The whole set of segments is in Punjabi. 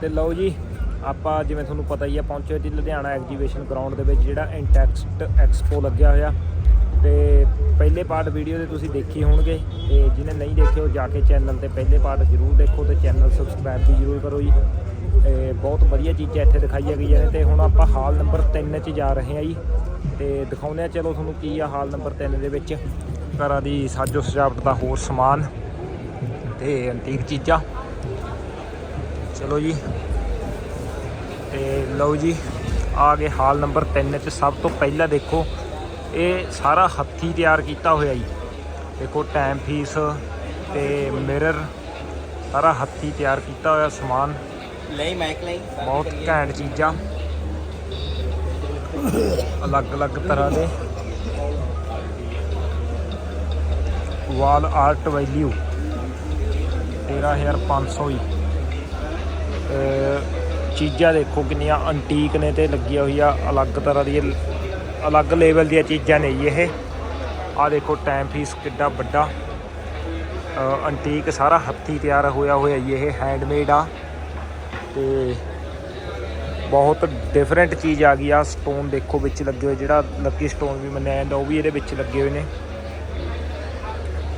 ਤੇ ਲਓ ਜੀ, ਆਪਾਂ ਜਿਵੇਂ ਤੁਹਾਨੂੰ ਪਤਾ ਹੀ ਆ, ਪਹੁੰਚੇ ਜੀ ਲੁਧਿਆਣਾ ਐਗਜੀਬਿਸ਼ਨ ਗਰਾਊਂਡ ਦੇ ਵਿੱਚ, ਜਿਹੜਾ ਇੰਟੈਕਸਟ ਐਕਸਪੋ ਲੱਗਿਆ ਹੋਇਆ। ਤੇ ਪਹਿਲੇ ਪਾਰਟ ਵੀਡੀਓ ਦੇ ਤੁਸੀਂ ਦੇਖੀ ਹੋਣਗੇ, ਤੇ ਜਿਹਨੇ ਨਹੀਂ ਦੇਖੇ ਉਹ ਜਾ ਕੇ ਚੈਨਲ ਤੇ ਪਹਿਲੇ ਪਾਰਟ ਜ਼ਰੂਰ ਦੇਖੋ ਤੇ ਚੈਨਲ ਸਬਸਕ੍ਰਾਈਬ ਵੀ ਜ਼ਰੂਰ ਕਰੋ ਜੀ। ਤੇ ਬਹੁਤ ਵਧੀਆ ਚੀਜ਼ਾਂ ਇੱਥੇ ਦਿਖਾਈਆਂ ਗਈਆਂ ਨੇ ਤੇ ਹੁਣ ਆਪਾਂ ਹਾਲ ਨੰਬਰ 3 'ਚ ਜਾ ਰਹੇ ਹਾਂ ਜੀ। ਤੇ ਦਿਖਾਉਂਦੇ ਆ ਚਲੋ ਤੁਹਾਨੂੰ ਕੀ ਆ ਹਾਲ ਨੰਬਰ 3 ਦੇ ਵਿੱਚ। ਘਰਾਂ ਦੀ ਸਾਜੋ ਸਜਾਵਟ ਦਾ ਹੋਰ ਸਮਾਨ, ਤੇ ਐਂਟੀਕ ਚੀਜ਼ਾਂ। ਚਲੋ ਜੀ। ਤੇ ਲਓ ਜੀ ਆ ਗਏ ਹਾਲ ਨੰਬਰ 3 ਚ। ਸਭ ਤੋਂ ਪਹਿਲਾਂ ਦੇਖੋ ਇਹ ਸਾਰਾ ਹੱਥੀ ਤਿਆਰ ਕੀਤਾ ਹੋਇਆ ਜੀ। ਦੇਖੋ ਟਾਈਮ ਫੀਸ ਤੇ ਮਿਰਰ ਸਾਰਾ ਹੱਥੀ ਤਿਆਰ ਕੀਤਾ ਹੋਇਆ ਸਮਾਨ। ਲਈ ਮਾਈਕ ਲਈ ਬਹੁਤ ਘੈਂਟ ਚੀਜ਼ਾਂ। ਅਲੱਗ-ਅਲੱਗ ਤਰ੍ਹਾਂ ਦੇ। ਵਾਲ ਆਰਟ ਵੈਲਿਊ 13500 ਹੀ ਚੀਜ਼ਾਂ ਦੇਖੋ ਕਿੰਨੀਆਂ ਅੰਟੀਕ ਨੇ ਤੇ ਲੱਗੀਆਂ ਹੋਈਆਂ, ਅਲੱਗ ਤਰ੍ਹਾਂ ਦੀ ਅਲੱਗ ਲੈਵਲ ਦੀਆਂ ਚੀਜ਼ਾਂ ਨੇ ਜੀ ਇਹ। ਆ ਦੇਖੋ ਟਾਈਮ ਫੀਸ ਕਿੱਡਾ ਵੱਡਾ। ਅਹ ਅੰਟੀਕ ਸਾਰਾ ਹੱਥੀ ਤਿਆਰ ਹੋਇਆ ਹੋਇਆ ਜੀ ਇਹ ਹੈਂਡਮੇਡ ਆ। ਤੇ ਬਹੁਤ ਡਿਫਰੈਂਟ ਚੀਜ਼ ਆ ਗਈ ਆ ਸਟੋਨ ਦੇਖੋ ਵਿੱਚ ਲੱਗੇ ਹੋਏ, ਜਿਹੜਾ ਲੱਕੀ ਸਟੋਨ ਵੀ ਮੰਨਿਆ ਜਾਂਦਾ, ਉਹ ਵੀ ਇਹਦੇ ਵਿੱਚ ਲੱਗੇ ਹੋਏ ਨੇ।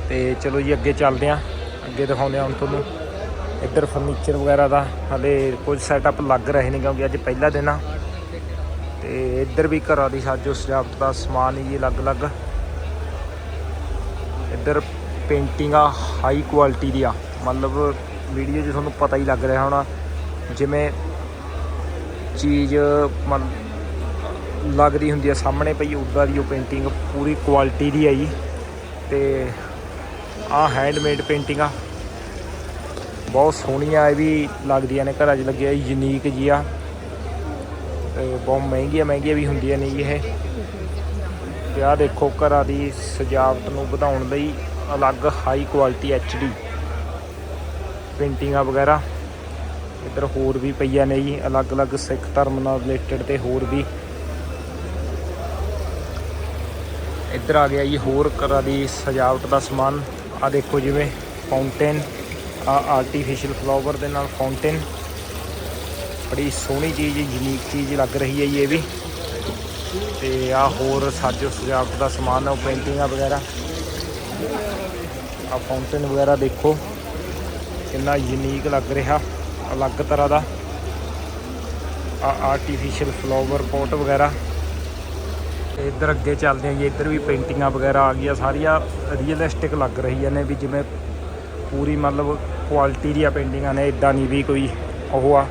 ਤੇ ਚਲੋ ਜੀ ਅੱਗੇ ਚੱਲਦੇ ਆਂ, ਅੱਗੇ ਦਿਖਾਉਂਦੇ ਹਾਂ ਹੁਣ ਤੁਹਾਨੂੰ। ਇੱਧਰ ਫਰਨੀਚਰ ਵਗੈਰਾ ਦਾ, ਹਲੇ ਕੁਝ ਸੈਟਅਪ ਲੱਗ ਰਹੇ ਨੇ ਕਿਉਂਕਿ ਅੱਜ ਪਹਿਲਾ ਦਿਨ ਆ। ਤੇ ਇੱਧਰ ਵੀ ਘਰਾਂ ਦੀ ਸਾਜੋ ਸਜਾਵਟ ਦਾ ਸਮਾਨ ਹੀ ਜੀ ਅਲੱਗ-ਅਲੱਗ। ਇੱਧਰ ਪੇਂਟਿੰਗ ਆ ਹਾਈ ਕੁਆਲਿਟੀ ਦੀ ਆ। ਮਤਲਬ ਵੀਡੀਓ 'ਚ ਤੁਹਾਨੂੰ ਪਤਾ ਹੀ ਲੱਗ ਰਿਹਾ ਹੋਣਾ, ਜਿਵੇਂ ਚੀਜ਼ ਮਨ ਲੱਗਦੀ ਹੁੰਦੀ ਆ ਸਾਹਮਣੇ ਪਈ ਉੱਦਾਂ ਦੀ ਉਹ ਪੇਂਟਿੰਗ ਪੂਰੀ ਕੁਆਲਿਟੀ ਦੀ ਹੈ ਜੀ। ਤੇ ਆ ਹੈਂਡਮੇਡ ਪੇਂਟਿੰਗ ਆ। ਬਹੁਤ ਸੋਹਣੀਆਂ ਇਹ ਵੀ ਲੱਗਦੀਆਂ ਨੇ, ਘਰਾਂ 'ਚ ਲੱਗਿਆ ਯੂਨੀਕ ਜੀ ਆ ਬਹੁਤ ਮਹਿੰਗੀਆਂ ਮਹਿੰਗੀਆਂ ਵੀ ਹੁੰਦੀਆਂ ਨੇ ਜੀ ਇਹ। ਤੇ ਆਹ ਦੇਖੋ ਘਰਾਂ ਦੀ ਸਜਾਵਟ ਨੂੰ ਵਧਾਉਣ ਲਈ ਅਲੱਗ ਹਾਈ ਕੁਆਲਿਟੀ ਐਚਡੀ ਪੇਂਟਿੰਗਾਂ ਵਗੈਰਾ। ਇੱਧਰ ਹੋਰ ਵੀ ਪਈਆਂ ਨੇ ਜੀ ਅਲੱਗ-ਅਲੱਗ ਸਿੱਖ ਧਰਮ ਨਾਲ ਰਿਲੇਟਡ ਤੇ ਹੋਰ ਵੀ। ਇੱਧਰ ਆ ਗਿਆ ਜੀ ਹੋਰ ਘਰਾਂ ਦੀ ਸਜਾਵਟ ਦਾ ਸਮਾਨ। ਆ ਦੇਖੋ ਜਿਵੇਂ ਫਾਊਂਟੇਨ ਆ ਆਰਟੀਫੀਸ਼ੀਅਲ ਫਲਾਵਰ ਦੇ ਨਾਲ ਫਾਊਂਟੇਨ ਬੜੀ ਸੋਹਣੀ ਚੀਜ਼ ਯੂਨੀਕ ਚੀਜ਼ ਲੱਗ ਰਹੀ ਹੈ ਜੀ ਇਹ ਵੀ। ਤੇ ਆ ਹੋਰ ਸਾਜੋ ਸਜਾਵਟ ਦਾ ਸਮਾਨ ਆ ਪੇਂਟਿੰਗਾਂ ਵਗੈਰਾ। ਆ ਫਾਊਂਟੇਨ ਵਗੈਰਾ ਦੇਖੋ, ਕਿੰਨਾ ਯੂਨੀਕ ਲੱਗ ਰਿਹਾ, ਅਲੱਗ ਤਰ੍ਹਾਂ ਦਾ। ਆ ਆਰਟੀਫੀਸ਼ੀਅਲ ਫਲਾਵਰ ਪੋਟ ਵਗੈਰਾ। ਇੱਧਰ ਅੱਗੇ ਚੱਲਦੇ ਹਾਂ ਜੀ, ਇੱਧਰ ਵੀ ਪੇਂਟਿੰਗਾਂ ਵਗੈਰਾ ਆ ਗਈਆਂ, ਸਾਰੀਆਂ ਰੀਅਲਿਸਟਿਕ ਲੱਗ ਰਹੀਆਂ ਨੇ ਵੀ ਜਿਵੇਂ ਪੂਰੀ ਮਤਲਬ ਕੁਆਲਿਟੀ ਦੀਆਂ ਪੇਂਟਿੰਗਾਂ ਨੇ ਇਦਾਂ ਨਹੀਂ ਵੀ ਕੋਈ ਉਹ ਆ।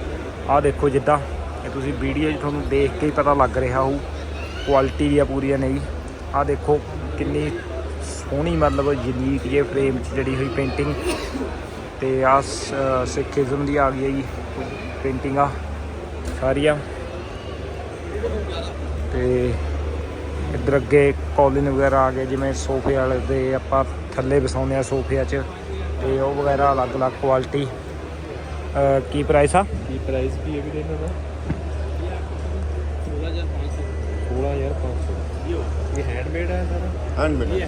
ਆ ਦੇਖੋ ਜਿੱਦਾਂ, ਇਹ ਤੁਸੀਂ ਵੀਡੀਓ 'ਚ ਤੁਹਾਨੂੰ ਦੇਖ ਕੇ ਹੀ ਪਤਾ ਲੱਗ ਰਿਹਾ ਹੋਊ ਕੁਆਲਿਟੀ ਦੀਆਂ ਪੂਰੀਆਂ ਨੇ ਜੀ। ਆ ਦੇਖੋ ਕਿੰਨੀ ਸੋਹਣੀ, ਮਤਲਬ ਯੂਨੀਕ ਜੇ ਫਰੇਮ 'ਚ ਜਿਹੜੀ ਹੋਈ ਪੇਂਟਿੰਗ ਤੇ ਆ ਸਿੱਖੀਜ਼ਮ ਦੀ ਆ ਗਈ ਹੈ ਜੀ ਪੇਂਟਿੰਗਾਂ ਸਾਰੀਆਂ। ਤੇ ਇੱਧਰ ਅੱਗੇ ਕੌਲਿਨ ਵਗੈਰਾ ਆ ਗਏ, ਜਿਵੇਂ ਸੋਫੇ ਵਾਲੇ ਦੇ ਆਪਾਂ ਥੱਲੇ ਵਿਸਾਉਂਦੇ ਆ ਸੋਫਿਆਂ 'ਚ। ਤੇ ਉਹ ਵਗੈਰਾ ਅਲੱਗ-ਅਲੱਗ ਕੁਆਲਿਟੀ ਕੀ ਪ੍ਰਾਈਸ ਆ? ਕੀ ਪ੍ਰਾਈਸ ਵੀ ਹੈ ਵੀ ਇਹਨਾਂ ਦਾ? 16500 ਇਹ ਹੈਂਡਮੇਡ ਹੈ ਸਾਰਾ? ਹੈਂਡਮੇਡ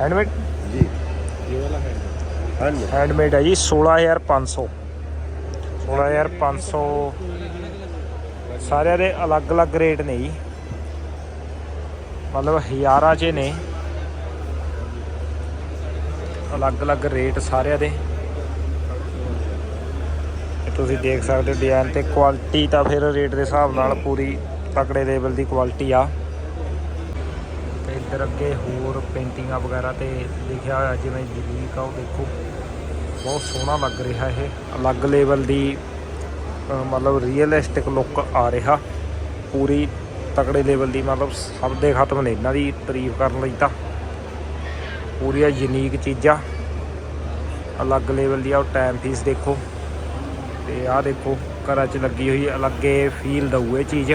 ਹੈਂਡਮੇਡ ਜੀ। ਇਹ ਵਾਲਾ ਹੈਂਡਮੇਡ ਹੈਂਡਮੇਡ ਹੈ ਜੀ 16500 16500 ਸਾਰਿਆਂ ਦੇ ਅਲੱਗ-ਅਲੱਗ ਰੇਟ ਨੇ ਜੀ। ਮਤਲਬ ਹਜ਼ਾਰਾਂ 'ਚ ਨੇ। ਅਲੱਗ-ਅਲੱਗ ਰੇਟ ਸਾਰਿਆਂ ਦੇ। ਤੁਸੀਂ ਦੇਖ ਸਕਦੇ ਹੋ ਡਿਜ਼ਾਈਨ ਤੇ ਕੁਆਲਿਟੀ ਤਾਂ ਫਿਰ ਰੇਟ ਦੇ ਹਿਸਾਬ ਨਾਲ ਪੂਰੀ ਤਕੜੇ ਲੈਵਲ ਦੀ ਕੁਆਲਿਟੀ ਆ। ਤੇ ਇੱਧਰ ਅੱਗੇ ਹੋਰ ਪੇਂਟਿੰਗਾਂ ਵਗੈਰਾ ਤੇ ਲਿਖਿਆ ਹੋਇਆ, ਜਿਵੇਂ ਯੂਨੀਕ ਆ, ਉਹ ਦੇਖੋ। ਬਹੁਤ ਸੋਹਣਾ ਲੱਗ ਰਿਹਾ ਇਹ। ਅਲੱਗ ਲੈਵਲ ਦੀ ਮਤਲਬ ਰੀਅਲਿਸਟਿਕ ਲੁੱਕ ਆ ਰਿਹਾ। ਪੂਰੀ ਤਕੜੇ ਲੈਵਲ ਦੀ, ਮਤਲਬ ਸਭ ਦੇ ਖਤਮ ਨੇ। ਇਹਨਾਂ ਦੀ ਤਾਰੀਫ ਕਰਨ ਲਈ ਤਾਂ। ਪੂਰੀਆਂ ਯੂਨੀਕ ਚੀਜ਼ਾਂ। ਅਲੱਗ ਲੈਵਲ ਦੀ ਆ ਟਾਈਮ ਫੀਸ ਦੇਖੋ। ਤੇ ਆਹ ਦੇਖੋ, ਘਰਾਂ 'ਚ ਲੱਗੀ ਹੋਈ ਅਲੱਗੇ ਫੀਲ ਦਊ ਇਹ ਚੀਜ਼।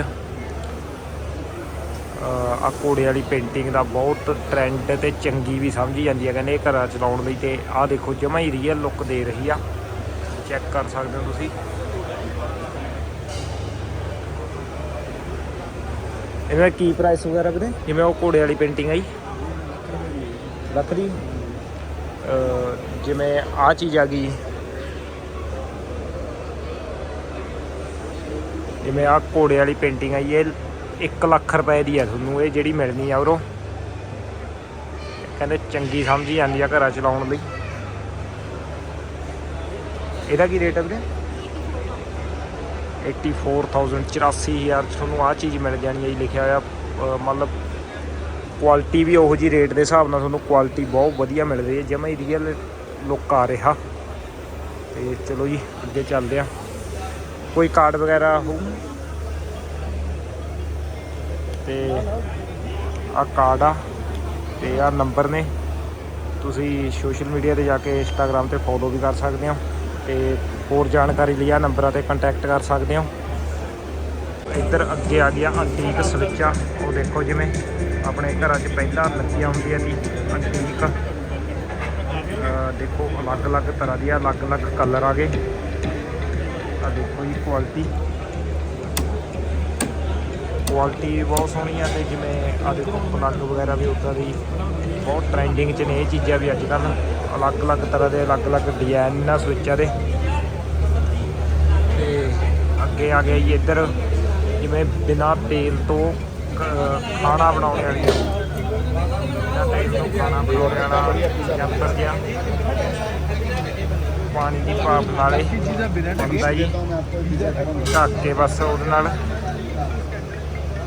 ਆ ਘੋੜੇ ਵਾਲੀ ਪੇਂਟਿੰਗ ਦਾ ਬਹੁਤ ਟ੍ਰੈਂਡ ਤੇ ਚੰਗੀ ਵੀ ਸਮਝੀ ਜਾਂਦੀ ਹੈ ਕਹਿੰਦੇ ਇਹ ਘਰਾਂ ਚ ਲਾਉਣ ਲਈ ਤੇ ਆਹ ਦੇਖੋ, ਜਮਾ ਹੀ ਰੀਅਲ ਲੁੱਕ ਦੇ ਰਹੀ ਆ। ਚੈੱਕ ਕਰ ਸਕਦੇ ਹੋ ਤੁਸੀਂ। ਇਹਦਾ ਕੀ ਪ੍ਰਾਈਸ ਵਗੈਰਾ ਵੀਰੇ? ਜਿਵੇਂ ਉਹ ਘੋੜੇ ਵਾਲੀ ਪੇਂਟਿੰਗ ਆਈ। ਲੱਖ ਦੀ। ਜਿਵੇਂ ਆ ਚੀਜ਼ ਆ ਗਈ। ਜਿਵੇਂ ਆ ਘੋੜੇ ਵਾਲੀ ਪੇਂਟਿੰਗ ਆਈ, ਇਹ 1 ਲੱਖ ਰੁਪਏ ਦੀ ਆ ਤੁਹਾਨੂੰ, ਇਹ ਜਿਹੜੀ ਮਿਲਣੀ ਆ ਉਰੋਂ। ਕਹਿੰਦੇ ਚੰਗੀ ਸਮਝੀ ਜਾਂਦੀ ਆ ਘਰਾਂ ਚਲਾਉਣ ਲਈ। ਇਹਦਾ ਕੀ ਰੇਟ ਹੈ ਵੀਰੇ? 84000 84000 ਤੁਹਾਨੂੰ ਆ ਚੀਜ਼ ਮਿਲ ਜਾਣੀ ਹੈ ਜੀ, ਲਿਖਿਆ ਹੋਇਆ ਮਤਲਬ ਕੁਆਲਿਟੀ ਵੀ ਉਹੋ ਜੀ ਰੇਟ ਦੇ ਹਿਸਾਬ ਨਾਲ ਤੁਹਾਨੂੰ ਕੁਆਲਿਟੀ ਬਹੁਤ ਵਧੀਆ ਮਿਲ ਰਹੀ ਹੈ ਜਿਵੇਂ ਹੀ ਰੀਅਲ ਲੁੱਕ ਆ ਰਿਹਾ। ਤੇ ਚਲੋ ਜੀ, ਅੱਗੇ ਚੱਲਦੇ ਆ ਕੋਈ ਕਾਰਡ ਵਗੈਰਾ ਹੋਊ? ਤੇ ਆ ਕਾਰਡ ਆ, ਤੇ ਆ ਨੰਬਰ ਨੇ। ਤੁਸੀਂ ਸੋਸ਼ਲ ਮੀਡੀਆ ਤੇ ਜਾ ਕੇ ਇੰਸਟਾਗ੍ਰam ਤੇ ਫੋਲੋ ਵੀ ਕਰ ਸਕਦੇ ਹੋ। ਤੇ ਹੋਰ ਜਾਣਕਾਰੀ ਲਈ ਆ ਨੰਬਰਾਂ ਤੇ ਕੰਟੈਕਟ ਕਰ ਸਕਦੇ ਹੋ। ਇੱਧਰ ਅੱਗੇ ਆ ਗਿਆ ਅੰਟੀਕ ਆ ਉਹ ਦੇਖੋ ਜਿਵੇਂ ਆਪਣੇ ਘਰਾਂ 'ਚ ਪਹਿਲਾਂ ਲੱਗੀਆਂ ਹੁੰਦੀਆਂ ਸੀ ਅੰਟੀਕ ਦੇਖੋ, ਅਲੱਗ-ਅਲੱਗ ਤਰ੍ਹਾਂ ਦੀਆਂ, ਅਲੱਗ-ਅਲੱਗ ਕਲਰ ਆ ਗਏ। ਆ ਦੇਖੋ ਜੀ ਕੁਆਲਿਟੀ ਕੁਆਲਿਟੀ ਬਹੁਤ ਸੋਹਣੀ ਆ ਤੇ ਜਿਵੇਂ ਆ ਦੇਖੋ ਪਲੱਗ ਵਗੈਰਾ ਵੀ ਉੱਦਾਂ ਦੀ ਬਹੁਤ ਟ੍ਰੈਂਡਿੰਗ 'ਚ ਨੇ ਇਹ ਚੀਜ਼ਾਂ ਵੀ ਅੱਜ ਕੱਲ੍ਹ ਅਲੱਗ-ਅਲੱਗ ਤਰ੍ਹਾਂ ਦੇ, ਅਲੱਗ-ਅਲੱਗ ਡਿਜ਼ਾਈਨ ਇਹਨਾਂ ਸਵਿੱਚਾਂ ਦੇ। ਤੇ ਅੱਗੇ ਆ ਗਿਆ ਜੀ ਇੱਧਰ, ਜਿਵੇਂ ਬਿਨਾ ਤੇਲ ਤੋਂ ਖਾਣਾ ਬਣਾਉਣ ਵਾਲੀ ਤੋਂ ਖਾਣਾ ਬਣਾਉਣ ਵਾਲਾ ਜੰਤਰ ਜਿਹਾ। ਪਾਣੀ ਦੀ ਭਾਪ ਨਾਲੇ। ਹੁੰਦਾ ਜੀ। ਢੱਕ ਕੇ ਬਸ ਉਹਦੇ ਨਾਲ।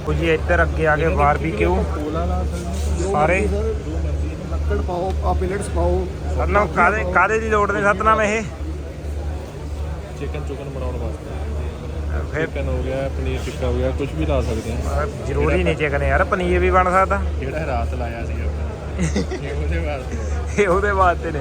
ਉਹ ਜੀ ਇੱਧਰ ਅੱਗੇ ਆ ਕੇ ਬਾਰਬੀਕਿਊ ਸਾਰੇ। ਲੱਕੜ ਪਾਓ ਆ ਪਿਲਟਸ ਪਾਓ। ਸਤਨਾਮ ਕਾਦੇ ਕਾਦੇ ਦੀ ਲੋੜ ਨੇ ਸਤਨਾਮ ਇਹ? ਚਿਕਨ ਚੁਕਨ ਬਣਾਉਣ ਵਾਸਤੇ। ਫਿਰ ਚਿਕਨ ਹੋ ਗਿਆ ਪਨੀਰ ਟਿੱਕਾ ਹੋ ਗਿਆ ਕੁਝ ਵੀ ਲਾ ਸਕਦੇ ਆ ਅਹ ਜ਼ਰੂਰੀ ਨਹੀਂ ਚਿਕਨ ਯਾਰ ਪਨੀਰ ਵੀ ਬਣ ਸਕਦਾ ਜਿਹੜਾ ਰਾਤ ਲਾਇਆ ਸੀ ਆਪਾਂ ਇਹ ਉਹਦੇ ਵਾਸਤੇ ਇਹ ਉਹਦੇ ਵਾਸਤੇ ਨੇ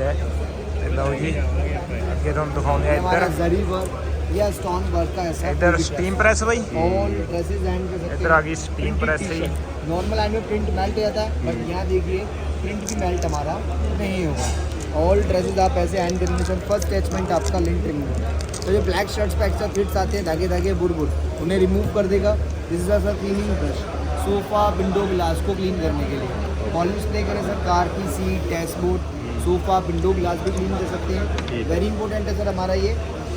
ਤੇ ਲਓ ਜੀ ਅੱਗੇ ਤੁਹਾਨੂੰ ਦਿਖਾਉਂਦੇ ਆ हमारा ਇੱਧਰ जरी वर्क या स्टोन वर्क का ऐसा ਇੱਧਰ ਸਟੀਮ ਪ੍ਰੈਸ ਬਈ ऑल ड्रेसेस एंड कर सकते ਇੱਧਰ ਆ गई स्टीम प्रेस है ये। नॉर्मल हैंड में प्रिंट मेल्ट जाता है बट यहाँ देखिए प्रिंट भी मेल्ट हमारा नहीं होगा ऑल ड्रेसेस आप ऐसे हैंड कॉम्बिनेशन फर्स्ट अटैचमेंट आपका लिंक रिमूव तो जो ब्लैक शर्ट्स पे एक्स्ट्रा फिट्स आते हैं धागे धागे बुर बुर उन्हें रिमूव कर देगा। This is sir cleaning brush sofa window glass को क्लीन करने के लिए। पॉलिश स्प्रे करें सर कार की seat dashboard sofa window glass भी क्लीन कर सकते हैं। वेरी इंपॉर्टेंट है सर हमारा ये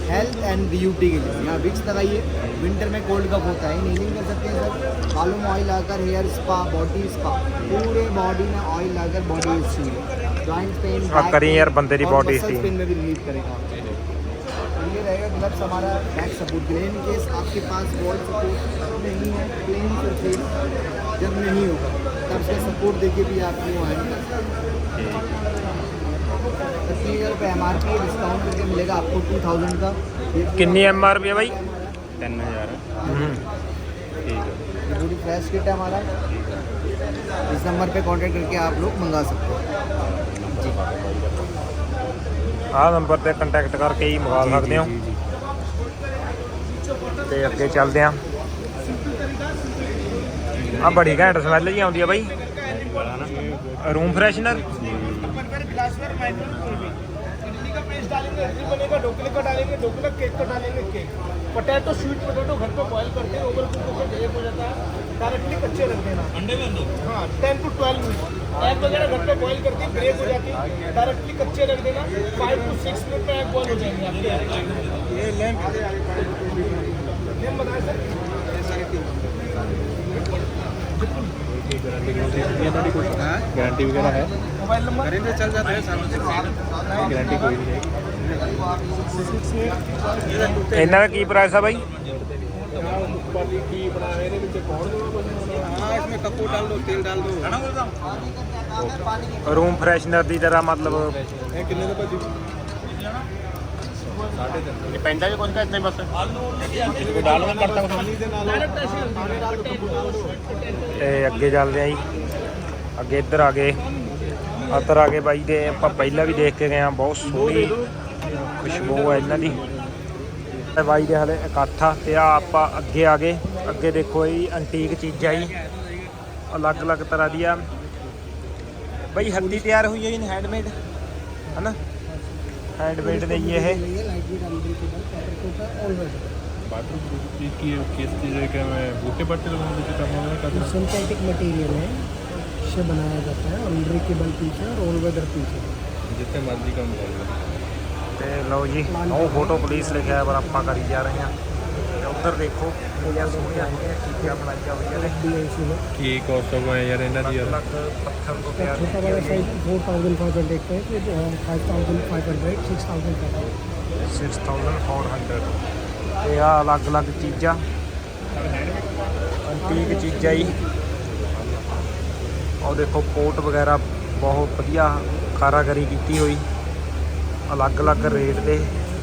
हेल्थ एंड ब्यूटी के लिए। यहाँ विक्स लगाइए। विंटर में कोल्ड कप होता है। नीलिंग कर सकते हैं सर। बालों में ऑयल आकर हेयर स्पा बॉडी स्पा पूरे बॉडी में ऑयल आकर बॉडी स्टील जॉइंट पेन करिए यार बंदे की। पेन में भी रिलीफ करेगा तो ये रहेगा ग्लव्स हमारा बैक सपोर्ट के लिए इन केस आपके पास वॉल सपोर्ट नहीं है प्लेन सरफेस जब नहीं होगा तब से सपोर्ट देके भी आप वो हैंड कर सकते हैं अस्सी हज़ार रुपये एम आर पी डिस्काउंट करके मिलेगा आपको टू थाउजेंड का ਕਿੰਨੀ ਐਮ ਆਰ ਪੀ ਹੈ ਬਾਈ 3000 ਹੂੰ ਠੀਕ ਹੈ पूरी फ्रेश किट है हमारा इस नंबर पे कांटेक्ट करके आप लोग मंगा सकते हो ਆਹ ਨੰਬਰ ਤੇ ਕੰਟੈਕਟ ਕਰਕੇ ਹੀ ਮੰਗਾ ਸਕਦੇ ਹੋ ਤੇ ਅੱਗੇ ਚੱਲਦੇ ਆ ਆ ਬੜੀ ਘੈਂਟ ਸਮੈਲ ਜੀ ਆਉਂਦੀ ਆ ਬਾਈ ਰੂਮ ਫਰੈਸ਼ਨਰ इडली का पेस्ट डालेंगे इडली बनेगा ढोकले का डालेंगे ढोकला केक का डालेंगे केक पोटैटो स्वीट पोटैटो घर पे बॉईल करके ओवर कुक होकर ग्रेप हो जाता है डायरेक्टली कच्चे रख देना अंडे में हाँ ten to twelve minute egg वगैरह घर पे बॉईल करके ग्रेप हो जाती है डायरेक्टली कच्चे रख देना फाइव टू सिक्स मिनट में एग बॉईल हो जाएंगे आपके ये लैम्प नेम बताए सर गारंटी वगैरह है मोबाइल नंबर चल जाता है गारंटी कोई नहीं है ਇਹਨਾਂ ਦਾ ਕੀ ਪ੍ਰਾਈਸ ਆ ਬਾਈ ਕੀ ਬਣਾਇਆ ਇਹਦੇ ਵਿੱਚ ਕੌਣ हाँ इसमें कपूर डाल दो तेल डाल दो ਰੂਮ ਫਰੈਸ਼ਨਰ ਦੀ ਤਰ੍ਹਾਂ ਮਤਲਬ ਇਹ ਕਿੰਨੇ ਦਾ ਭਾਜੀ ਪੈਂਦਾ ਜੀ ਕੁਝ ਕਾ ਇਤਨੇ ਬਸ? ਡਾਲਵਾ ਕਰਤਾ ਤੇ ਅੱਗੇ ਚੱਲਦੇ ਆ ਜੀ। ਅੱਗੇ ਇੱਧਰ ਆ ਗਏ। ਇੱਧਰ ਆ ਗਏ ਬਾਈ ਦੇ। ਆਪਾਂ ਪਹਿਲਾਂ ਵੀ ਦੇਖ ਕੇ ਗਏ ਆ ਬਹੁਤ ਸੋਹਣੀ ਖੁਸ਼ਬੂ ਹੈ ਇਹਨਾਂ ਦੀ। ਤੇ ਬਾਈ ਦੇ ਹਲੇ ਇਕੱਠਾ ਤੇ ਆ ਆਪਾਂ ਅੱਗੇ ਆ ਗਏ। ਅੱਗੇ ਦੇਖੋ ਇਹ ਐਂਟੀਕ ਚੀਜ਼ਾਂ ਜੀ। ਅਲੱਗ-ਅਲੱਗ ਤਰ੍ਹਾਂ ਦੀਆਂ। ਬਾਈ ਹੱਥੀ ਤਿਆਰ ਹੋਈ ਹੈ ਜੀ ਹੈਂਡਮੇਡ ਹਨਾ? ਹੈਂਡਮੇਡ ਨੇ ਇਹ। सिंथेटिक मटेरियल है। से बनाया जाता है अंडरी के बल पीछे और ऑल वेदर पीछे जितने मर्ज़ी कम ते लो। जी नौ फ़ोटो पुलिस लिखे है पर आप करी जा रहे हैं। उधर देखो केक और सब है यार इनर यार पत्थर को प्यार छोटा वाला साइज़ 4500 देखते हैं कि 5500 6000 का 6400 ਤੇ ਆ ਅਲੱਗ-ਅਲੱਗ ਚੀਜ਼ਾਂ। ਅੰਟੀਕ ਚੀਜ਼ਾਂ ਹੀ ਉਹ ਦੇਖੋ ਕੋਟ ਵਗੈਰਾ ਬਹੁਤ ਵਧੀਆ ਕਾਰਾਗਰੀ ਕੀਤੀ ਹੋਈ। ਅਲੱਗ-ਅਲੱਗ ਰੇਟ ਦੇ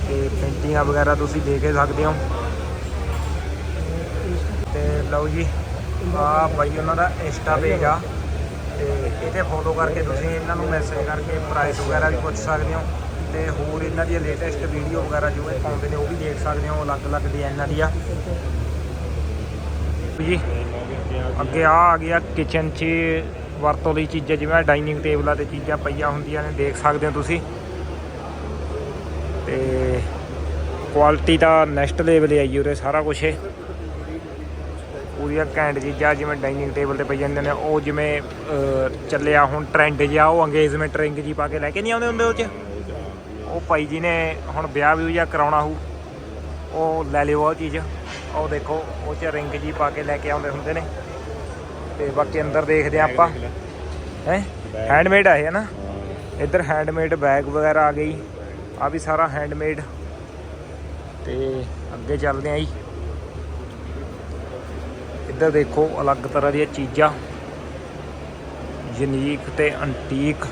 ਤੇ ਪੇਂਟਿੰਗਾਂ ਵਗੈਰਾ ਤੁਸੀਂ ਦੇਖ ਹੀ ਸਕਦੇ ਹੋ। ਤੇ ਲਓ ਜੀ ਆ ਬਾਈ ਉਹਨਾਂ ਦਾ ਇੰਸਟਾ ਪੇਜ ਆ। ਤੇ ਇਹਦੇ ਫੋਲੋ ਕਰਕੇ ਤੁਸੀਂ ਇਹਨਾਂ ਨੂੰ ਮੈਸੇਜ ਕਰਕੇ ਪ੍ਰਾਈਸ ਵਗੈਰਾ ਵੀ ਪੁੱਛ ਸਕਦੇ ਹੋ। ਤੇ ਹੋਰ ਇਹਨਾਂ ਦੀਆਂ ਲੇਟੈਸਟ ਵੀਡੀਓ ਵਗੈਰਾ ਜੋ ਇਹ ਪਾਉਂਦੇ ਨੇ, ਉਹ ਵੀ ਦੇਖ ਸਕਦੇ ਹੋ, ਅਲੱਗ-ਅਲੱਗ ਡਿਜ਼ਾਈਨਾਂ ਦੀਆਂ। ਜੀ, ਅੱਗੇ ਆ ਆ ਗਿਆ ਕਿਚਨ 'ਚ ਵਰਤੋਂ ਲਈ ਚੀਜ਼ਾਂ, ਜਿਵੇਂ ਡਾਈਨਿੰਗ ਟੇਬਲਾਂ ਤੇ ਚੀਜ਼ਾਂ ਪਈਆਂ ਹੁੰਦੀਆਂ ਨੇ, ਦੇਖ ਸਕਦੇ ਹੋ ਤੁਸੀਂ। ਤੇ ਕੁਆਲਿਟੀ ਤਾਂ ਨੈਕਸਟ ਲੈਵਲ ਹੈ ਜੀ ਉਰੇ ਸਾਰਾ ਕੁਝ ਇਹ। ਪੂਰੀਆਂ ਘੈਂਟ ਚੀਜ਼ਾਂ ਜਿਵੇਂ ਡਾਈਨਿੰਗ ਟੇਬਲ ਤੇ ਪਈ ਜਾਂਦੇ ਨੇ, ਉਹ ਜਿਵੇਂ ਚੱਲਿਆ ਹੁਣ ਟ੍ਰੈਂਡ ਜਿਹਾ, ਉਹ ਅੰਗੇਜਮੈਂਟ ਰਿੰਗ ਜੀ ਪਾ ਕੇ ਲੈ ਕੇ ਨਹੀਂ ਆਉਂਦੇ ਹੁੰਦੇ ਉਹ 'ਚ? ਭਾਈ ਜੀ ਨੇ ਹੁਣ ਵਿਆਹ ਵੀ ਜਾਂ ਕਰਾਉਣਾ ਹੋਊ ਉਹ ਲੈ ਲਿਓ ਉਹ ਚੀਜ਼। ਉਹ ਦੇਖੋ ਉਹ 'ਚ ਰਿੰਗ ਜੀ ਪਾ ਕੇ ਲੈ ਕੇ ਆਉਂਦੇ ਹੁੰਦੇ ਨੇ। ਤੇ ਬਾਕੀ ਅੰਦਰ ਦੇਖਦੇ ਹਾਂ ਆਪਾਂ। ਹੈ? ਹੈਂਡਮੇਡ ਆ ਇਹ ਨਾ? ਇੱਧਰ ਹੈਂਡਮੇਡ ਬੈਗ ਵਗੈਰਾ ਆ ਗਈ। ਆ ਵੀ ਸਾਰਾ ਹੈਂਡਮੇਡ ਤੇ ਅੱਗੇ ਚੱਲਦੇ ਆਂ ਜੀ। ਇੱਧਰ ਦੇਖੋ ਅਲੱਗ ਤਰ੍ਹਾਂ ਦੀਆਂ ਚੀਜ਼ਾਂ। ਯੂਨੀਕ ਤੇ ਅੰਟੀਕ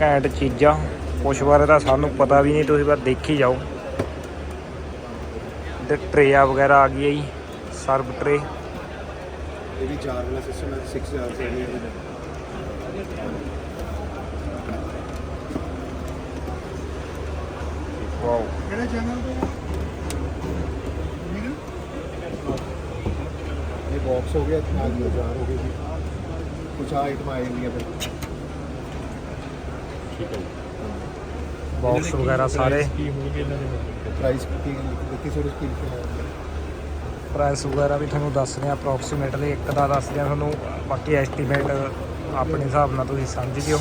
ਘੈਂਟ ਚੀਜ਼ਾਂ। ਕੁਛ ਬਾਰੇ ਤਾਂ ਸਾਨੂੰ ਪਤਾ ਵੀ ਨਹੀਂ ਤੁਸੀਂ ਬਸ ਦੇਖੀ ਜਾਓ। ਤੇ ਟਰੇਆ ਵਗੈਰਾ ਆ ਗਈ ਹੈ ਜੀ ਸਰਵ ਟਰੇ। ਇਹ ਵੀ ਚਾਰ ਵਾਲਾ ਸਿਸਟਮ ਹੈ 6 ਹਜ਼ਾਰ ਸੇ ਨਹੀਂ ਵਾਓ ਕਿਹੜੇ ਚੈਨਲ ਤੇ? ਇਹ ਬਾਕਸ ਹੋ ਗਿਆ ਨਾਲ ਹੀ ਹੋ ਜੀ। ਕੁਛ ਆਈਟਮ ਆ ਜਾਂਦੀਆਂ ਫਿਰ। ਬਾਕਸ ਵਗੈਰਾ ਸਾਰੇ। ਪ੍ਰਾਈਸ ਕੀ ਕਿਸੇ ਕੀ ਲਿਖਿਆ ਪ੍ਰਾਈਸ ਵਗੈਰਾ ਵੀ ਤੁਹਾਨੂੰ ਦੱਸ ਰਹੇ ਅਪਰੋਕਸੀਮੇਟਲੀ ਇੱਕ ਦਾ ਦੱਸ ਦਿਆਂ ਤੁਹਾਨੂੰ ਬਾਕੀ ਐਸਟੀਮੇਟ ਆਪਣੇ ਹਿਸਾਬ ਨਾਲ ਤੁਸੀਂ ਸਮਝ ਜਿਓ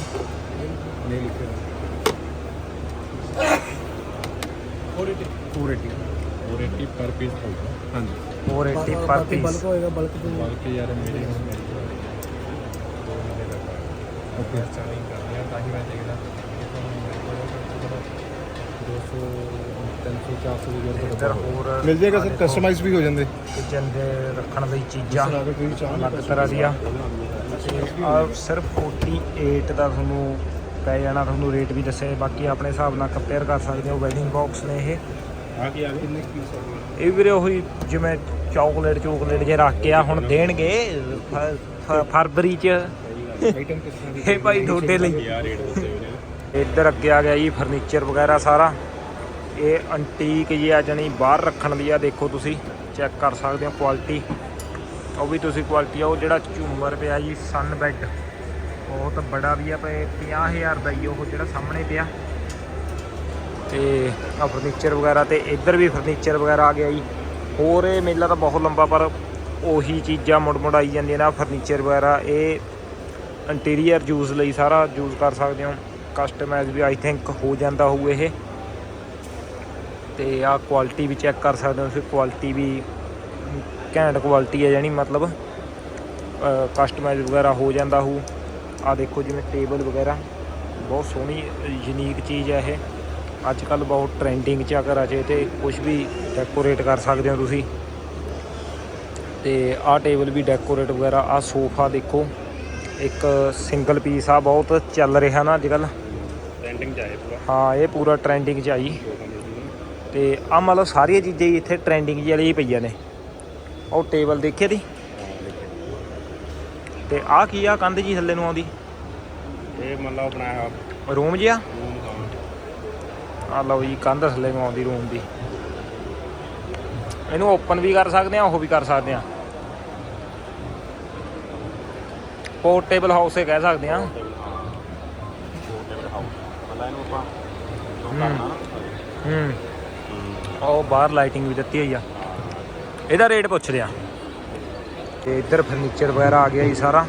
ਨਹੀਂ ਲਿਖਿਆ। ਪੂਰੇਟੀ ਪੂਰੇਟੀ ਪੂਰੇਟੀ ਪਰ ਪੀਸ ਹੋਊਗਾ ਹਾਂਜੀ। 480 ਪਰ ਪੀਸ ਬਲਕ ਹੋਏਗਾ ਬਲਕ ਬਲਕ ਯਾਰ ਮੇਰੇ ਓਕੇ ਚਾਰਜਿੰਗ ਰਿਹਾ ਤਾਂ ਹੀ ਮੈਂ ਦੇਖਦਾ। ਕਿ ਤੁਹਾਨੂੰ ਮੇਰੇ ਕੋਲ ਘੱਟੋ ਘੱਟ 200 300 400 ਦੀ ਇੱਧਰ ਜਰੂਰਤ ਹੋਰ ਮਿਲ ਜਾਏਗਾ ਸਰ ਕਸਟਮਾਈਜ਼ ਵੀ ਹੋ ਜਾਂਦੇ। ਕਿਚਨ ਦੇ ਰੱਖਣ ਲਈ ਚੀਜ਼ਾਂ ਅਲੱਗ ਤਰ੍ਹਾਂ ਦੀਆਂ। ਤੇ ਆ ਸਿਰਫ 48 ਦਾ ਤੁਹਾਨੂੰ ਪੈ ਜਾਣਾ ਤੁਹਾਨੂੰ ਰੇਟ ਵੀ ਦੱਸਿਆ ਬਾਕੀ ਆਪਣੇ ਹਿਸਾਬ ਨਾਲ ਕੰਪੇਅਰ ਕਰ ਸਕਦੇ ਹੋ। ਵੈਡਿੰਗ ਬਾਕਸ ਨੇ ਇਹ। ਆ ਕੀ ਆ ਗਿਆ ਕਿੰਨੇ ਪੀਸ ਹੋ ਗਏ? ਇਹ ਵੀਰੇ ਉਹੀ ਜਿਵੇਂ ਚਾਕਲੇਟ ਚੋਕਲੇਟ ਜੇ ਰੱਖ ਕੇ ਆ ਹੁਣ ਦੇਣਗੇ ਫਰਵਰੀ ਚ ਆਈਟਮ ਕਿਸ ਤਰ੍ਹਾਂ ਦੀ ਇਹ ਭਾਈ ਤੁਹਾਡੇ ਲਈ। ਯਾਰ ਰੇਟ ਦੱਸੇ ਇੱਧਰ ਅੱਗੇ ਆ ਗਿਆ ਜੀ ਫਰਨੀਚਰ ਵਗੈਰਾ ਸਾਰਾ। ਇਹ ਅੰਟੀਕ ਜੀ ਆ ਜਣੀ, ਬਾਹਰ ਰੱਖਣ ਦੀ ਆ, ਦੇਖੋ ਤੁਸੀਂ ਚੈੱਕ ਕਰ ਸਕਦੇ ਹੋ ਕੁਆਲਿਟੀ ਉਹ ਵੀ ਤੁਸੀਂ ਕੁਆਲਿਟੀ ਆ, ਉਹ ਜਿਹੜਾ ਝੂਮਰ ਪਿਆ ਜੀ ਸਨ ਬੈੱਡ ਬਹੁਤ ਬੜਾ ਵੀ ਆ ਪਏ 50000 ਦਾ ਹੀ ਉਹ ਜਿਹੜਾ ਸਾਹਮਣੇ ਪਿਆ। ਤੇ ਆ ਫਰਨੀਚਰ ਵਗੈਰਾ ਤੇ ਇੱਧਰ ਵੀ ਫਰਨੀਚਰ ਵਗੈਰਾ ਆ ਗਿਆ ਜੀ। ਹੋਰ ਇਹ ਮੇਲਾ ਤਾਂ ਬਹੁਤ ਲੰਬਾ, ਪਰ ਉਹੀ ਚੀਜ਼ਾਂ ਮੁੜ ਮੁੜ ਆਈ ਜਾਂਦੀਆਂ ਨੇ, ਆਹ ਫਰਨੀਚਰ ਵਗੈਰਾ। ਇਹ ਇੰਟੀਰੀਅਰ ਯੂਜ਼ ਲਈ ਸਾਰਾ ਯੂਜ਼ ਕਰ ਸਕਦੇ ਹੋ। ਕਸਟਮਾਈਜ਼ ਵੀ ਆਈ ਥਿੰਕ ਹੋ ਜਾਂਦਾ ਹੋਊ ਇਹ। ਤੇ ਆਹ ਕੁਆਲਿਟੀ ਵੀ ਚੈੱਕ ਕਰ ਸਕਦੇ ਹੋ ਤੁਸੀਂ। ਕੁਆਲਿਟੀ ਵੀ ਘੈਂਟ ਕੁਆਲਿਟੀ ਹੈ ਜਾਨੀ ਮਤਲਬ। ਕਸਟਮਾਈਜ਼ ਵਗੈਰਾ ਹੋ ਜਾਂਦਾ ਹੋਊ। ਆ ਦੇਖੋ ਜਿਵੇਂ ਟੇਬਲ ਵਗੈਰਾ। ਬਹੁਤ ਸੋਹਣੀ ਯੂਨੀਕ ਚੀਜ਼ ਹੈ ਇਹ। ਅੱਜ ਕੱਲ ਬਹੁਤ ਟ੍ਰੈਂਡਿੰਗ ਚ ਆ ਘਰਾਂ 'ਚ। ਤੇ ਕੁਝ ਵੀ ਡੈਕੋਰੇਟ ਕਰ ਸਕਦੇ ਹੋ ਤੁਸੀਂ। ਤੇ ਆਹ ਟੇਬਲ ਵੀ ਡੈਕੋਰੇਟ ਵਗੈਰਾ। ਆਹ ਸੋਫਾ ਦੇਖੋ। ਇੱਕ ਸਿੰਗਲ ਪੀਸ ਆ ਬਹੁਤ ਚੱਲ ਰਿਹਾ ਨਾ ਅੱਜ ਕੱਲ ਟ੍ਰੈਂਡਿੰਗ ਚ ਆਏ ਪੂਰਾ। ਹਾਂ ਇਹ ਪੂਰਾ ਟ੍ਰੈਂਡਿੰਗ ਚ ਆਈ। ਤੇ ਆ ਮਤਲਬ ਸਾਰੀਆਂ ਚੀਜ਼ਾਂ ਹੀ ਇੱਥੇ ਟ੍ਰੈਂਡਿੰਗ ਜਿਹੀ ਵਾਲੀ ਪਈਆਂ ਨੇ। ਉਹ ਟੇਬਲ ਦੇਖਿਆ ਦੀ ਤੇ ਆਹ ਕੀ ਆ ਕੰਧ ਜੀ ਥੱਲੇ ਨੂੰ ਆਉਂਦੀ? ਇਹ ਮਤਲਬ ਬਣਾਇਆ ਰੂਮ ਜਿਹਾ? ਰੂਮ ਹਾਂ। ਆ ਲਓ ਜੀ ਕੰਧ ਥੱਲੇ ਨੂੰ ਆਉਂਦੀ ਰੂਮ ਦੀ। ਇਹਨੂੰ ਓਪਨ ਵੀ ਕਰ ਸਕਦੇ ਆ ਉਹ ਵੀ ਕਰ ਸਕਦੇ ਆ। ਪੋਰਟੇਬਲ ਹਾਊਸ ਇਹ ਕਹਿ ਸਕਦੇ ਆ ਹੂੰ। ਉਹ ਬਾਹਰ ਲਾਈਟਿੰਗ ਵੀ ਦਿੱਤੀ ਹੋਈ ਆ। ਇਹਦਾ ਰੇਟ ਪੁੱਛਦੇ ਆ ਤੇ ਇੱਧਰ ਫਰਨੀਚਰ ਵਗੈਰਾ ਆ ਗਿਆ ਜੀ ਸਾਰਾ।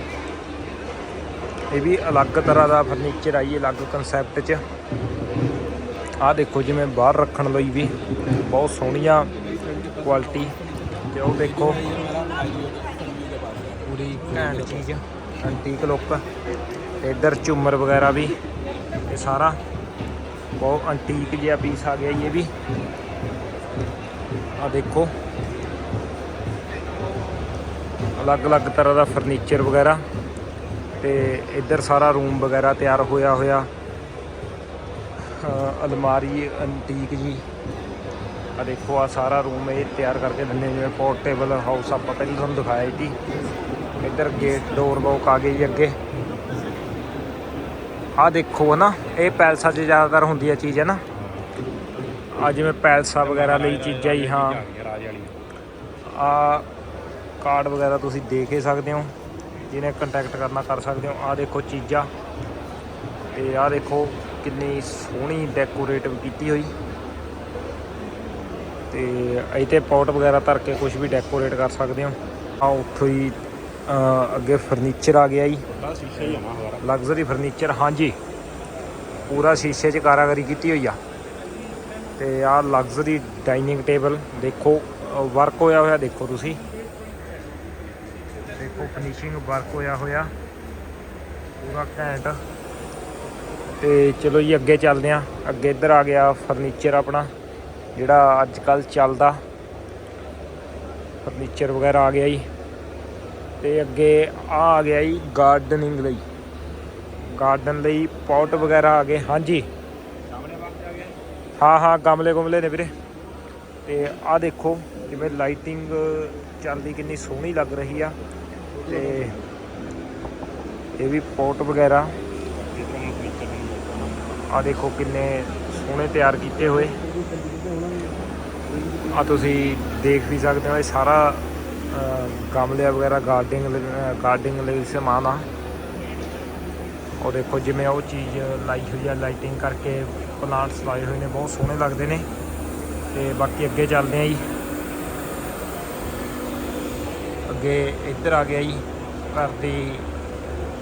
ਇਹ ਵੀ ਅਲੱਗ ਤਰ੍ਹਾਂ ਦਾ ਫਰਨੀਚਰ ਆਈ ਅਲੱਗ ਕਨਸੈਪਟ 'ਚ। ਆਹ ਦੇਖੋ ਜਿਵੇਂ ਬਾਹਰ ਰੱਖਣ ਲਈ ਵੀ ਬਹੁਤ ਸੋਹਣੀਆਂ ਕੁਆਲਿਟੀ ਤੇ ਉਹ ਦੇਖੋ। ਪੂਰੀ ਘੈਂਟ ਚੀਜ਼ ਐਂਟੀਕ ਲੁੱਕ ਤੇ ਇੱਧਰ ਝੂਮਰ ਵਗੈਰਾ ਵੀ, ਇਹ ਸਾਰਾ ਬਹੁਤ ਐਂਟੀਕ ਜਿਹਾ ਪੀਸ ਆ ਗਿਆ ਜੀ ਇਹ ਵੀ। ਆ ਦੇਖੋ। ਅਲੱਗ-ਅਲੱਗ ਤਰ੍ਹਾਂ ਦਾ ਫਰਨੀਚਰ ਵਗੈਰਾ ਤੇ ਇੱਧਰ ਸਾਰਾ ਰੂਮ ਵਗੈਰਾ ਤਿਆਰ ਹੋਇਆ ਹੋਇਆ ਅਲਮਾਰੀ ਐਂਟੀਕ ਜੀ। ਆ ਦੇਖੋ ਆ ਸਾਰਾ ਰੂਮ ਇਹ ਤਿਆਰ ਕਰਕੇ ਦਿੰਦੇ ਜਿਵੇਂ ਪੋਰਟੇਬਲ ਹਾਊਸ ਆਪਾਂ ਪਹਿਲਾਂ ਤੁਹਾਨੂੰ ਦਿਖਾਇਆ ਸੀ ਇੱਧਰ ਗੇਟ ਡੋਰ ਬੌਕ ਆ ਗਈ ਜੀ ਅੱਗੇ। ਆ ਦੇਖੋ ਨਾ, ਇਹ ਪੈਲਸਾਂ 'ਚ ਜ਼ਿਆਦਾਤਰ ਹੁੰਦੀ ਹੈ ਚੀਜ਼ ਹੈ ਨਾ। ਆ ਜਿਵੇਂ ਪੈਲਸਾਂ ਵਗੈਰਾ ਲਈ ਚੀਜ਼ਾਂ ਹੀ, ਹਾਂ। ਰਾਜ ਆ ਕਾਰਡ ਵਗੈਰਾ ਤੁਸੀਂ ਦੇਖ ਹੀ ਸਕਦੇ ਹੋ, ਜਿਹਨੇ ਕੰਟੈਕਟ ਕਰਨਾ ਕਰ ਸਕਦੇ ਹੋ। ਆ ਦੇਖੋ ਚੀਜ਼ਾਂ। ਤੇ ਆ ਦੇਖੋ ਕਿੰਨੀ ਸੋਹਣੀ ਡੈਕੋਰੇਟਿਵ ਕੀਤੀ ਹੋਈ। ਤੇ ਇਹ ਤੇ ਪੌਟ ਵਗੈਰਾ ਧਰ ਕੇ ਕੁਝ ਵੀ ਡੈਕੋਰੇਟ ਕਰ ਸਕਦੇ ਹੋ। ਆ ਉੱਥੋਂ ਹੀ ਅੱਗੇ ਫਰਨੀਚਰ ਆ ਗਿਆ ਜੀ। ਲਗਜ਼ਰੀ ਫਰਨੀਚਰ ਹਾਂਜੀ। ਪੂਰਾ ਸ਼ੀਸ਼ੇ 'ਚ ਕਾਰਾਗਰੀ ਕੀਤੀ ਹੋਈ ਆ। ਤੇ ਆਹ ਲਗਜ਼ਰੀ ਡਾਈਨਿੰਗ ਟੇਬਲ ਦੇਖੋ ਵਰਕ ਹੋਇਆ ਹੋਇਆ ਦੇਖੋ ਤੁਸੀਂ। ਦੇਖੋ ਫਿਨਿਸ਼ਿੰਗ ਵਰਕ ਹੋਇਆ ਹੋਇਆ। ਪੂਰਾ ਘੈਂਟ। ਤੇ ਚਲੋ ਜੀ ਅੱਗੇ ਚੱਲਦੇ ਆ। ਅੱਗੇ ਇੱਧਰ ਆ ਗਿਆ ਫਰਨੀਚਰ ਆਪਣਾ ਜਿਹੜਾ ਅੱਜ ਕੱਲ ਚੱਲਦਾ। ਫਰਨੀਚਰ ਵਗੈਰਾ ਆ ਗਿਆ ਜੀ। ਤੇ ਅੱਗੇ ਆ ਆ ਗਿਆ ਜੀ ਗਾਰਡਨਿੰਗ ਲਈ। ਗਾਰਡਨ ਲਈ ਪੌਟ ਵਗੈਰਾ ਆ ਗਏ। ਹਾਂਜੀ। ਹਾਂ ਹਾਂ, ਗਮਲੇ ਗੁਮਲੇ ਨੇ ਵੀਰੇ। ਤੇ ਆ ਦੇਖੋ ਜਿਵੇਂ ਲਾਈਟਿੰਗ ਚੱਲਦੀ ਕਿੰਨੀ ਸੋਹਣੀ ਲੱਗ ਰਹੀ ਆ। ਤੇ ਇਹ ਵੀ ਪੌਟ ਵਗੈਰਾ। ਆ ਦੇਖੋ ਕਿੰਨੇ ਸੋਹਣੇ ਤਿਆਰ ਕੀਤੇ ਹੋਏ। ਆ ਤੁਸੀਂ ਦੇਖ ਵੀ ਸਕਦੇ ਹੋ, ਇਹ ਸਾਰਾ ਗਮਲੇ ਵਗੈਰਾ ਗਾਰਡਨਿੰਗ ਗਾਰਡਨਿੰਗ ਲਈ ਸਮਾਨ ਆ। ਉਹ ਦੇਖੋ ਜਿਵੇਂ ਉਹ ਚੀਜ਼ ਲਾਈ ਹੋਈ ਆ ਲਾਈਟਿੰਗ ਕਰਕੇ ਪਲਾਂਟਸ ਲਾਏ ਹੋਏ ਨੇ, ਬਹੁਤ ਸੋਹਣੇ ਲੱਗਦੇ ਨੇ। ਤੇ ਬਾਕੀ ਅੱਗੇ ਚੱਲਦੇ ਆ ਜੀ। ਅੱਗੇ ਇੱਧਰ ਆ ਗਿਆ ਜੀ, ਘਰ ਦੀ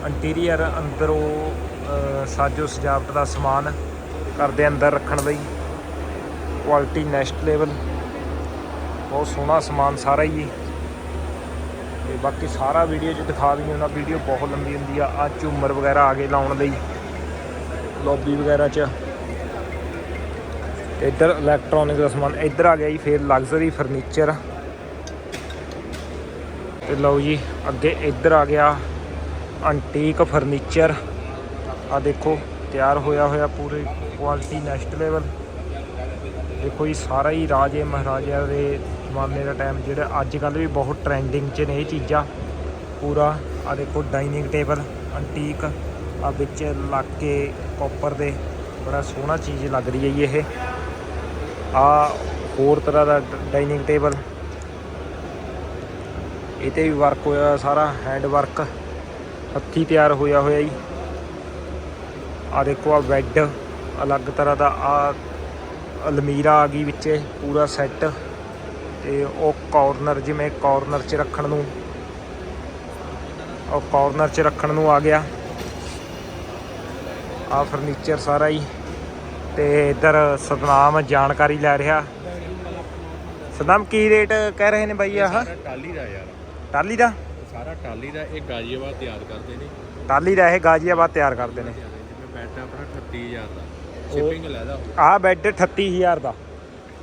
ਇੰਟੀਰੀਅਰ ਅੰਦਰੋਂ ਸਾਜੋ ਸਜਾਵਟ ਦਾ ਸਮਾਨ ਘਰ ਦੇ ਅੰਦਰ ਰੱਖਣ ਲਈ। ਕੁਆਲਿਟੀ ਨੈਕਸਟ ਲੈਵਲ ਬਹੁਤ ਸੋਹਣਾ ਸਮਾਨ ਸਾਰਾ ਹੀ ਜੀ। ਤੇ ਬਾਕੀ ਸਾਰਾ ਵੀਡੀਓ 'ਚ ਦਿਖਾ ਵੀ ਨਹੀਂ ਵੀਡੀਓ ਬਹੁਤ ਲੰਬੀ ਹੁੰਦੀ ਆ। ਆ ਝੂਮਰ ਵਗੈਰਾ ਆ ਗਏ ਲਾਉਣ ਲਈ ਲੌਬੀ ਵਗੈਰਾ 'ਚ। ਇੱਧਰ ਇਲੈਕਟ੍ਰੋਨਿਕ ਦਾ ਸਮਾਨ, ਇੱਧਰ ਆ ਗਿਆ ਜੀ, ਫਿਰ ਲਗਜ਼ਰੀ ਫਰਨੀਚਰ ਤੇ ਲਓ ਜੀ, ਅੱਗੇ ਇੱਧਰ ਆ ਗਿਆ ਐਂਟੀਕ ਫਰਨੀਚਰ ਆ ਦੇਖੋ, ਤਿਆਰ ਹੋਇਆ ਹੋਇਆ ਪੂਰੀ ਕੁਆਲਿਟੀ ਨੈਕਸਟ ਲੈਵਲ ਦੇਖੋ ਜੀ, ਸਾਰਾ ਹੀ ਰਾਜੇ ਮਹਾਰਾਜਿਆਂ ਦੇ ਜ਼ਮਾਨੇ ਦਾ ਟਾਈਮ ਜਿਹੜਾ ਅੱਜ ਕੱਲ ਵੀ ਬਹੁਤ ਟ੍ਰੈਂਡਿੰਗ 'ਚ ਨੇ ਇਹ ਚੀਜ਼ਾਂ। ਪੂਰਾ ਆ ਦੇਖੋ ਡਾਈਨਿੰਗ ਟੇਬਲ ਐਂਟੀਕ ਆ ਵਿੱਚ ਲੱਗ ਕੇ ਕਾਪਰ ਦੇ, ਬੜਾ ਸੋਹਣਾ ਚੀਜ਼ ਲੱਗ ਰਹੀ ਹੈ ਜੀ ਇਹ। ਆ ਹੋਰ ਤਰ੍ਹਾਂ ਦਾ ਡਾਈਨਿੰਗ ਟੇਬਲ ਇਹ ਤੇ ਵੀ ਵਰਕ ਹੋਇਆ ਹੋਇਆ ਸਾਰਾ ਹੈਂਡ ਵਰਕ ਹੱਥੀ ਤਿਆਰ ਹੋਇਆ ਹੋਇਆ ਜੀ। ਆ ਦੇਖੋ ਆ ਬੈੱਡ ਅਲੱਗ ਤਰ੍ਹਾਂ ਦਾ ਆ ਅਲਮੀਰਾ ਆ ਗਈ ਵਿੱਚ, ਪੂਰਾ ਸੈੱਟ ਤੇ ਉਹ ਕਾਰਨਰ ਜਿਵੇਂ ਕਾਰਨਰ 'ਚ ਰੱਖਣ ਨੂੰ ਉਹ ਕਾਰਨਰ 'ਚ ਰੱਖਣ ਨੂੰ ਆ ਗਿਆ। ਆ ਫਰਨੀਚਰ ਸਾਰਾ ਹੀ ਤੇ ਇਧਰ ਸਤਨਾਮ ਜਾਣਕਾਰੀ ਲੈ ਰਿਹਾ। ਸਤਨਾਮ ਕੀ ਰੇਟ ਕਹਿ ਰਹੇ ਨੇ ਬਾਈ ਆਹ? ਟਾਲੀ ਦਾ ਯਾਰ। ਟਾਲੀ ਦਾ? ਸਾਰਾ ਟਾਲੀ ਦਾ ਇਹ ਗਾਜੀਆਬਾਦ ਤਿਆਰ ਕਰਦੇ ਨੇ। ਟਾਲੀ ਦਾ ਇਹ ਗਾਜ਼ੀਆਬਾਦ ਤਿਆਰ ਕਰਦੇ ਨੇ। ਜਿਵੇਂ ਬੈੱਡ ਆਪਣਾ 38000 ਦਾ। ਸ਼ਿਪਿੰਗ ਲੈਦਾ ਆਹ ਬੈੱਡ 38000 ਦਾ।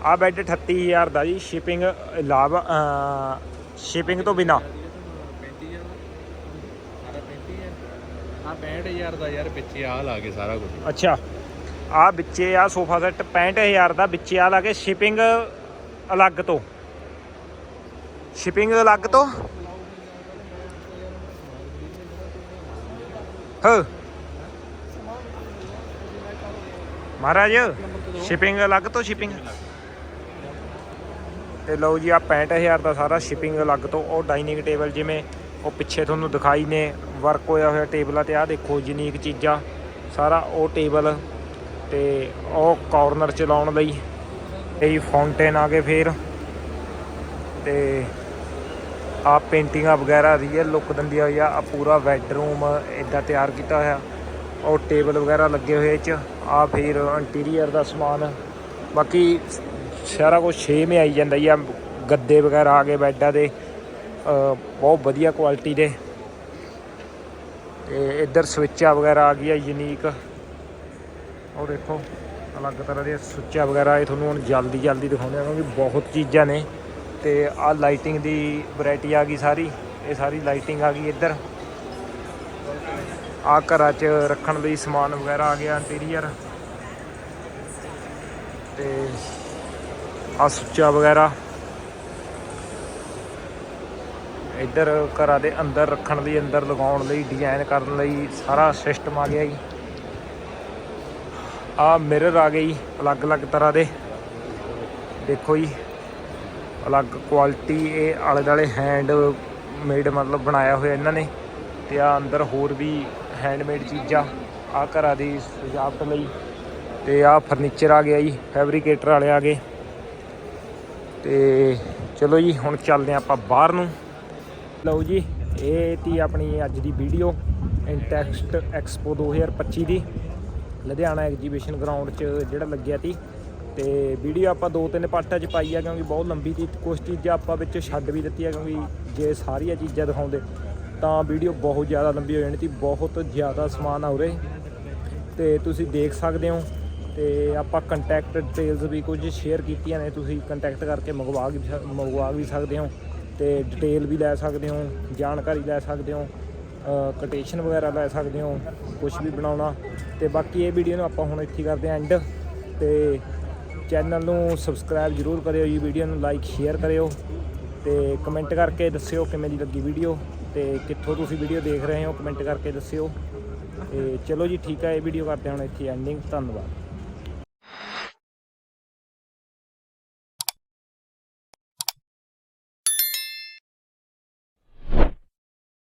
ਆਹ ਬੈੱਡ 38000 ਦਾ ਜੀ ਸ਼ਿਪਿੰਗ ਇਲਾਵਾ ਸ਼ਿਪਿੰਗ ਤੋਂ ਬਿਨਾ। 35000 ਸਾਰਾ 35000 ਆ 65000 ਦਾ ਯਾਰ ਵਿੱਚ ਆ ਲਾ ਕੇ ਸਾਰਾ ਕੁਝ ਅੱਛਾ। ਆ ਵਿੱਚੇ ਆ ਸੋਫਾ ਸੈੱਟ 65000 ਦਾ ਵਿੱਚੇ ਆ ਲਾ ਕੇ ਸ਼ਿਪਿੰਗ ਅਲੱਗ ਤੋਂ। ਸ਼ਿਪਿੰਗ ਅਲੱਗ ਤੋਂ। ਹਾਂ। ਮਹਾਰਾਜ ਸ਼ਿਪਿੰਗ ਅਲੱਗ ਤੋਂ ਸ਼ਿਪਿੰਗ ਤੇ ਲਓ ਜੀ ਆ 65000 ਦਾ ਸਾਰਾ ਸ਼ਿਪਿੰਗ ਅਲੱਗ ਤੋਂ, ਉਹ ਡਾਈਨਿੰਗ ਟੇਬਲ ਜਿਵੇਂ ਉਹ ਪਿੱਛੇ ਤੁਹਾਨੂੰ ਦਿਖਾਈ ਨੇ ਵਰਕ ਹੋਇਆ ਹੋਇਆ ਟੇਬਲਾਂ ਤੇ ਆ ਦੇਖੋ ਯੂਨੀਕ ਚੀਜ਼ਾਂ, ਸਾਰਾ ਉਹ ਟੇਬਲ ਤੇ ਉਹ ਕਾਰਨਰ ਚ ਲਾਉਣ ਲਈ, ਇਹ ਫਾਊਂਟੇਨ ਆ ਗਏ ਫੇਰ, ਤੇ ਆ ਪੇਂਟਿੰਗਾਂ ਵਗੈਰਾ ਰੀਅਲ ਲੁੱਕ ਦਿੰਦੀ ਹੋਈ ਆ ਪੂਰਾ ਬੈਡਰੂਮ ਇਦਾਂ ਤਿਆਰ ਕੀਤਾ ਹੋਇਆ, ਉਹ ਟੇਬਲ ਵਗੈਰਾ ਲੱਗੇ ਹੋਏ ਚ ਆ ਫਿਰ ਇੰਟੀਰੀਅਰ ਦਾ ਸਮਾਨ, ਬਾਕੀ ਸਾਰਾ ਕੁਝ ਛੇ ਮੇ ਆਈ ਜਾਂਦਾ ਜੀ। ਆ ਗੱਦੇ ਵਗੈਰਾ ਆ ਗਏ ਬੈੱਡਾਂ ਦੇ। ਬਹੁਤ ਵਧੀਆ ਕੁਆਲਿਟੀ ਦੇ। ਤੇ ਇੱਧਰ ਸਵਿੱਚਾਂ ਵਗੈਰਾ ਆ ਗਈਆਂ ਯੂਨੀਕ ਉਹ ਦੇਖੋ, ਅਲੱਗ ਤਰ੍ਹਾਂ ਦੀਆਂ ਸੁੱਚਾਂ ਵਗੈਰਾ ਇਹ ਤੁਹਾਨੂੰ ਹੁਣ ਜਲਦੀ ਜਲਦੀ ਦਿਖਾਉਂਦੇ ਆ ਕਿਉਂਕਿ ਬਹੁਤ ਚੀਜ਼ਾਂ ਨੇ। ਤੇ ਆ ਲਾਈਟਿੰਗ ਦੀ ਵੈਰਾਈਟੀ ਆ ਗਈ ਸਾਰੀ। ਇਹ ਸਾਰੀ ਲਾਈਟਿੰਗ ਆ ਗਈ ਇੱਧਰ। ਆ ਘਰਾਂ 'ਚ ਰੱਖਣ ਲਈ ਸਮਾਨ ਵਗੈਰਾ ਆ ਗਿਆ ਇੰਟੀਰੀਅਰ ਤੇ ਆ ਸੁੱਚਾ ਵਗੈਰਾ। ਇੱਧਰ ਘਰਾਂ ਦੇ ਅੰਦਰ ਰੱਖਣ ਲਈ, ਅੰਦਰ ਲਗਾਉਣ ਲਈ ਡਿਜ਼ਾਈਨ ਕਰਨ ਲਈ ਸਾਰਾ ਸਿਸਟਮ ਆ ਗਿਆ ਜੀ। ਆ ਮਿਰਰ ਆ ਗਈ ਅਲੱਗ-ਅਲੱਗ ਤਰ੍ਹਾਂ ਦੇ। ਦੇਖੋ ਜੀ, ਅਲੱਗ ਕੁਆਲਿਟੀ ਇਹ ਆਲੇ ਦਾਲੇ ਹੈਂਡ ਮੇਡ ਮਤਲਬ ਬਣਾਇਆ ਹੋਇਆ ਇਹਨਾਂ ਨੇ ਤੇ ਆ ਅੰਦਰ ਹੋਰ ਵੀ ਹੈਂਡਮੇਡ ਚੀਜ਼ਾਂ ਆ ਘਰਾਂ ਦੀ ਸਜਾਵਟ ਲਈ ਤੇ ਆ ਫਰਨੀਚਰ ਆ ਗਿਆ ਜੀ ਫੈਬਰੀਕੇਟਰ ਵਾਲੇ ਆ ਗਏ। ਤੇ ਚਲੋ ਜੀ, ਹੁਣ ਚੱਲਦੇ ਹਾਂ ਆਪਾਂ ਬਾਹਰ ਨੂੰ। ਲਓ ਜੀ, ਇਹ ਤੀ ਆਪਣੀ ਅੱਜ ਦੀ ਵੀਡੀਓ ਇੰਟੈਕਸਟ ਐਕਸਪੋ 2025 ਦੀ। ਲੁਧਿਆਣਾ ਐਗਜੀਬਿਸ਼ਨ ਗਰਾਊਂਡ 'ਚ ਜਿਹੜਾ ਲੱਗਿਆ ਤੀ। ਤੇ ਵੀਡੀਓ ਆਪਾਂ ਦੋ ਤਿੰਨ ਪਾਰਟਾਂ 'ਚ ਪਾਈ ਆ, ਕਿਉਂਕਿ ਬਹੁਤ ਲੰਬੀ ਤੀ। ਕੁਝ ਚੀਜ਼ਾਂ ਆਪਾਂ ਵਿੱਚ ਛੱਡ ਵੀ ਦਿੱਤੀਆਂ, ਕਿਉਂਕਿ ਜੇ ਸਾਰੀਆਂ ਚੀਜ਼ਾਂ ਦਿਖਾਉਂਦੇ, ਤਾਂ ਵੀਡੀਓ ਬਹੁਤ ਜ਼ਿਆਦਾ ਲੰਬੀ ਹੋ ਜਾਣੀ ਤੀ। ਬਹੁਤ ਜ਼ਿਆਦਾ ਸਮਾਨ ਆ ਉਰੇ। ਤੇ ਤੁਸੀਂ ਦੇਖ ਸਕਦੇ ਹੋ ਤੇ ਆਪਾਂ ਕੰਟੈਕਟ ਡਿਟੇਲਸ ਵੀ ਕੁਝ ਸ਼ੇਅਰ ਕੀਤੀਆਂ ਨੇ, ਤੁਸੀਂ ਕੰਟੈਕਟ ਕਰਕੇ ਮੰਗਵਾ ਵੀ ਸਕ- ਮੰਗਵਾ ਵੀ ਸਕਦੇ ਹੋ ਤੇ ਡਿਟੇਲ ਵੀ ਲੈ ਸਕਦੇ ਹੋ, ਜਾਣਕਾਰੀ ਲੈ ਸਕਦੇ ਹੋ ਕੋਟੇਸ਼ਨ ਵਗੈਰਾ ਲੈ ਸਕਦੇ ਹੋ ਕੁਝ ਵੀ ਬਣਾਉਣਾ। ਤੇ ਬਾਕੀ ਇਹ ਵੀਡੀਓ ਨੂੰ ਆਪਾਂ ਹੁਣ ਇੱਥੇ ਕਰਦੇ ਹਾਂ ਐਂਡ ਤੇ ਚੈਨਲ ਨੂੰ ਸਬਸਕ੍ਰਾਈਬ ਜਰੂਰ ਕਰਿਓ ਜੀ ਵੀਡੀਓ ਨੂੰ ਲਾਈਕ ਸ਼ੇਅਰ ਕਰਿਓ ਤੇ ਕਮੈਂਟ ਕਰਕੇ ਦੱਸਿਓ ਕਿਵੇਂ ਦੀ ਲੱਗੀ ਵੀਡੀਓ ਤੇ ਕਿੱਥੋਂ ਤੁਸੀਂ ਵੀਡੀਓ ਦੇਖ ਰਹੇ ਹੋ ਕਮੈਂਟ ਕਰਕੇ ਦੱਸਿਓ। ਤੇ ਚਲੋ ਜੀ, ਠੀਕ ਹੈ, ਇਹ ਵੀਡੀਓ ਕਰਦੇ ਹੁਣ ਇੱਥੇ ਐਂਡਿੰਗ ਧੰਨਵਾਦ।